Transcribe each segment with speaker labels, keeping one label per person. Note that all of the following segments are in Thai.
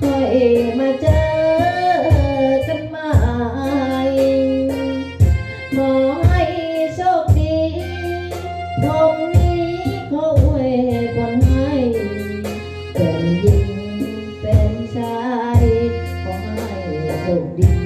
Speaker 1: ค่อยมาเจอกันใหม่ขอให้โชคดีตรงนี้ขออวยพรให้เป็นหญิงเป็นชายขอให้โชคดี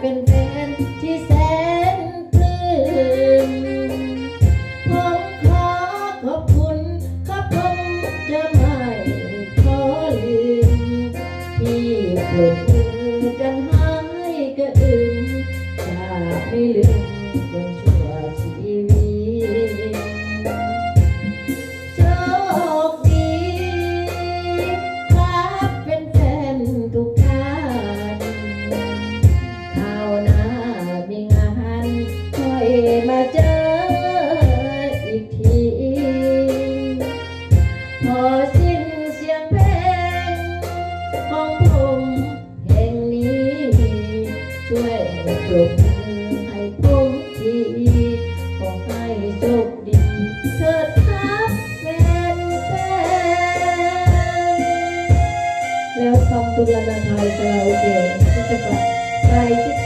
Speaker 1: เป็นแฟนที่แสนปลื้มผมขอขอบคุณครับผมจะไม่ขอลืมที่ปรบมื มาเจออีกที พอสิ้นเสียงเพลงของผมเพลงนี้ ช่วยปรบมือให้ผมทีขอให้โชคดีเถิดครับแฟนแฟนแล้วคำตุลนาไทยคาราโอเกะที่จะไปไปชิดกับเราครรณาจังสุ